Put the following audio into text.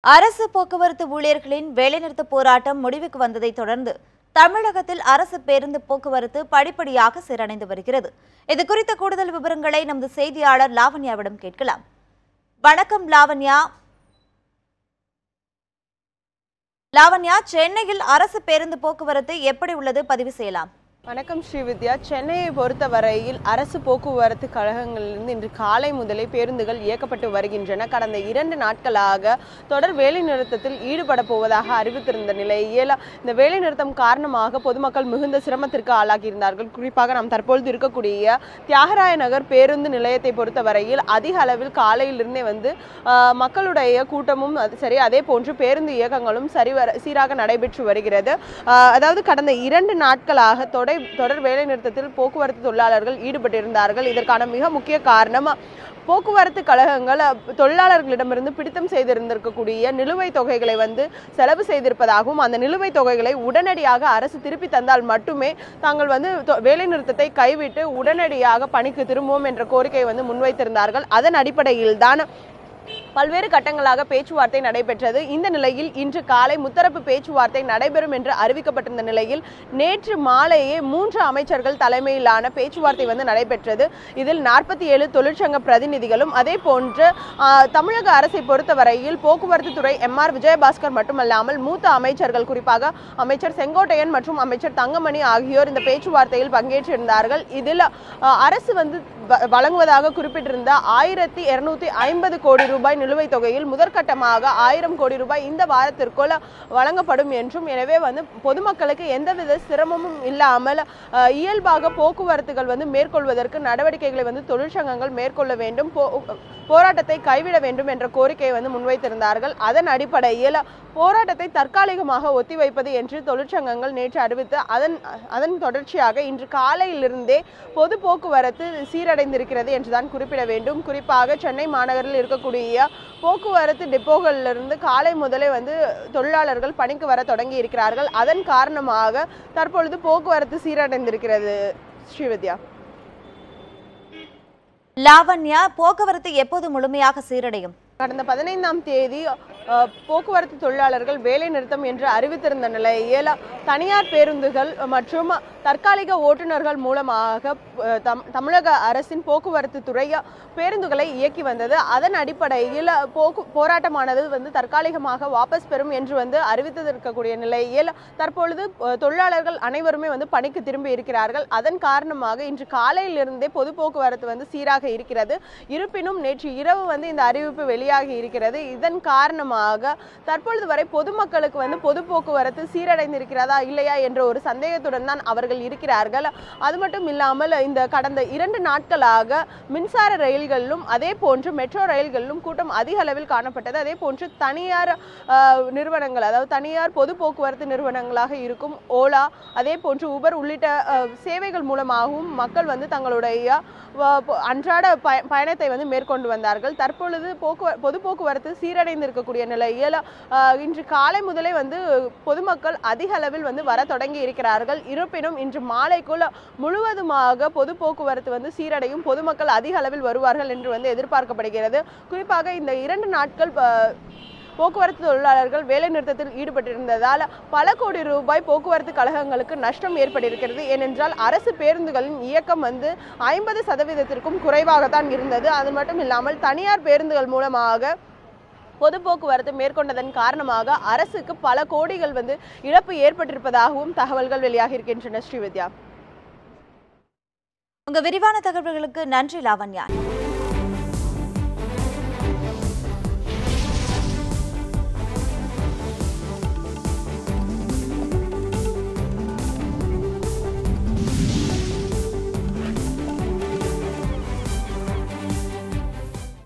அரசு போக்குவரத்து ஊழியர்களின் வேலைநிறுத்த போராட்டம் முடிவுக்கு வந்ததை தொடர்ந்து தமிழகத்தில் அரசு பேருந்து போக்குவரத்து படிப்படியாக சீரடைந்து வருகிறது. இது குறித்த கூடுதல் விவரங்களை நமது செய்தியாளர் லாவண்யாவிடம் கேட்கலாம். வணக்கம் லாவண்யா. லாவண்யா சென்னையில் அரசு பேருந்து போக்குவரத்து எப்படி உள்ளது? பதிவு செய்யலாம். வணக்கம் ஸ்ரீ வித்யா. சென்னையை பொறுத்தவரையில் அரசு போக்குவரத்து கழகங்களிலிருந்து இன்று காலை முதலே பேருந்துகள் இயக்கப்பட்டு வருகின்றன. கடந்த இரண்டு நாட்களாக தொடர் வேலைநிறுத்தத்தில் ஈடுபட போவதாக அறிவித்திருந்த நிலையில் இந்த வேலைநிறுத்தம் காரணமாக பொதுமக்கள் மிகுந்த சிரமத்திற்கு ஆளாகியிருந்தார்கள். குறிப்பாக நாம் தற்பொழுது இருக்கக்கூடிய தியாகராய நகர் பேருந்து நிலையத்தை பொறுத்தவரையில் அதிக அளவில் காலையிலிருந்தே வந்து மக்களுடைய கூட்டமும் அது சரி அதே போன்று பேருந்து இயக்கங்களும் சரிவர சீராக நடைபெற்று வருகிறது. அதாவது கடந்த இரண்டு நாட்களாக தொடை தொடர் வேலைநிறுத்தத்தில் போக்குவரத்து தொழிலாளர்கள் ஈடுபட்டிருந்தார்கள். இதற்கான மிக முக்கிய காரணம் போக்குவரத்து கழகங்கள் தொழிலாளர்களிடமிருந்து பிடித்தம் செய்திருந்திருக்கக்கூடிய நிலுவைத் தொகைகளை வந்து செலவு செய்திருப்பதாகவும் அந்த நிலுவைத் தொகைகளை உடனடியாக அரசு திருப்பி தந்தால் மட்டுமே தாங்கள் வந்து தொ- வேலைநிறுத்தத்தை கைவிட்டு உடனடியாக பணிக்கு திரும்புவோம் என்ற கோரிக்கை வந்து முன்வைத்திருந்தார்கள். அதன் அடிப்படையில் தான் பல்வேறு கட்டங்களாக பேச்சுவார்த்தை நடைபெற்றது. இந்த நிலையில் இன்று காலை முத்தரப்பு பேச்சுவார்த்தை நடைபெறும் என்று அறிவிக்கப்பட்டிருந்த நிலையில் நேற்று மாலையே மூன்று அமைச்சர்கள் தலைமையிலான பேச்சுவார்த்தை வந்து நடைபெற்றது. இதில் நாற்பத்தி ஏழு தொழிற்சங்க பிரதிநிதிகளும் அதே போன்று தமிழக அரசை பொறுத்தவரையில் போக்குவரத்து துறை எம் ஆர் விஜயபாஸ்கர் மட்டுமல்லாமல் மூத்த அமைச்சர்கள் குறிப்பாக அமைச்சர் செங்கோட்டையன் மற்றும் அமைச்சர் தங்கமணி ஆகியோர் இந்த பேச்சுவார்த்தையில் பங்கேற்றிருந்தார்கள். இதில் அரசு வந்து வழங்குவதாக குறிப்பிட்டிருந்த ஆயிரத்தி இருநூத்தி ஐம்பது கோடி ரூபாய் நிலுவைத் தொகையில் முதற்கட்டமாக ஆயிரம் கோடி ரூபாய் இந்த வாரத்திற்குள் வழங்கப்படும் என்றும் எனவே வந்து பொதுமக்களுக்கு எந்தவித சிரமமும் இல்லாமல் இயல்பாக போக்குவரத்துகள் வந்து மேற்கொள்வதற்கு நடவடிக்கைகளை வந்து தொழிற்சங்கங்கள் மேற்கொள்ள வேண்டும் போ- போராட்டத்தை கைவிட வேண்டும் என்ற கோரிக்கையை வந்து முன்வைத்திருந்தார்கள். அதன் அடிப்படையில் போராட்டத்தை தற்காலிகமாக ஒத்திவைப்பது என்று தொழிற்சங்கங்கள் நேற்று அறிவித்து அதன் அதன் தொடர்ச்சியாக இன்று காலையிலிருந்தே பொது போக்குவரத்து சீரடைந்திருக்கிறது என்றுதான் குறிப்பிட வேண்டும். குறிப்பாக சென்னை மாநகரில் இருக்கக்கூடிய போக்குவரத்து டிப்போகளிலிருந்து காலை முதலே வந்து தொழிலாளர்கள் பணிக்கு வர தொடங்கி இருக்கிறார்கள். அதன் காரணமாக தற்பொழுது போக்குவரத்து சீரடைந்திருக்கிறது. ஸ்ரீவித்யா. லாவண்யா போக்குவரத்து எப்போது முழுமையாக சீரடையும்? கடந்த பதினைந்தாம் தேதி போக்குவரத்து தொழிலாளர்கள் வேலை நிறுத்தம் என்று அறிவித்திருந்த நிலையில் தனியார் பேருந்துகள் மற்றும் தற்காலிக ஓட்டுநர்கள் மூலமாக தம் தமிழக அரசின் போக்குவரத்து துறை பேருந்துகளை இயக்கி வந்தது. அதன் அடிப்படையில் போக்கு போராட்டமானது வந்து தற்காலிகமாக வாபஸ் பெறும் என்று வந்து அறிவித்திருக்கக்கூடிய நிலையில் தற்பொழுது தொழிலாளர்கள் அனைவருமே வந்து பணிக்கு திரும்பி இருக்கிறார்கள். அதன் காரணமாக இன்று காலையிலிருந்தே பொது போக்குவரத்து வந்து சீராக இருக்கிறது. இருப்பினும் நேற்று இரவு வந்து இந்த அறிவிப்பு வெளியாகி இருக்கிறது. இதன் காரணமாக தற்பொழுது வரை பொதுமக்களுக்கு வந்து பொது போக்குவரத்து சீரடைந்திருக்கிறதா இல்லையா என்ற ஒரு சந்தேகத்துடன் தான் அவர்கள் இருக்கிறார்கள். அது மட்டும் இல்லாமல் இந்த கடந்த இரண்டு நாட்களாக மின்சார ரயில்களிலும் அதே போன்று மெட்ரோ ரயில்களிலும் கூட்டம் அதிக அளவில் காணப்பட்டது. அதே போன்று தனியார் நிறுவனங்கள் அதாவது தனியார் பொது போக்குவரத்து நிறுவனங்களாக இருக்கும் ஓலா அதே போன்று உபர் உள்ளிட்ட சேவைகள் மூலமாகவும் மக்கள் வந்து தங்களுடைய அன்றாட பய பயணத்தை வந்து மேற்கொண்டு வந்தார்கள். தற்பொழுது போக்குவ பொது போக்குவரத்து சீரடைந்து இருக்கக்கூடிய நிலையில் இன்று காலை முதலே வந்து பொதுமக்கள் அதிக அளவில் வந்து வர தொடங்கி இருக்கிறார்கள். இருப்பினும் இன்று மாலைக்குள் முழுவதுமாக பொது போக்குவரத்து வந்து சீரடையும் பொதுமக்கள் அதிக அளவில் வருவார்கள் என்று வந்து எதிர்பார்க்கப்படுகிறது. குறிப்பாக இந்த இரண்டு நாட்கள் போக்குவரத்து தொழிலாளர்கள் வேலை நிறுத்தத்தில் ஈடுபட்டிருந்ததால் பல கோடி ரூபாய் போக்குவரத்து கழகங்களுக்கு நஷ்டம் ஏற்பட்டிருக்கிறது. ஏனென்றால் அரசு பேருந்துகளின் இயக்கம் வந்து ஐம்பது சதவீதத்திற்கும் குறைவாகத்தான் இருந்தது. அது மட்டும் இல்லாமல் தனியார் பேருந்துகள் மூலமாக பொது போக்குவரத்து மேற்கொண்டதன் காரணமாக அரசுக்கு பல கோடிகள் வந்து இழப்பு ஏற்பட்டிருப்பதாகவும் தகவல்கள் வெளியாகி இருக்கின்றன. ஸ்ரீவித்யா. உங்க விரிவான தகவல்களுக்கு நன்றி லாவண்யா.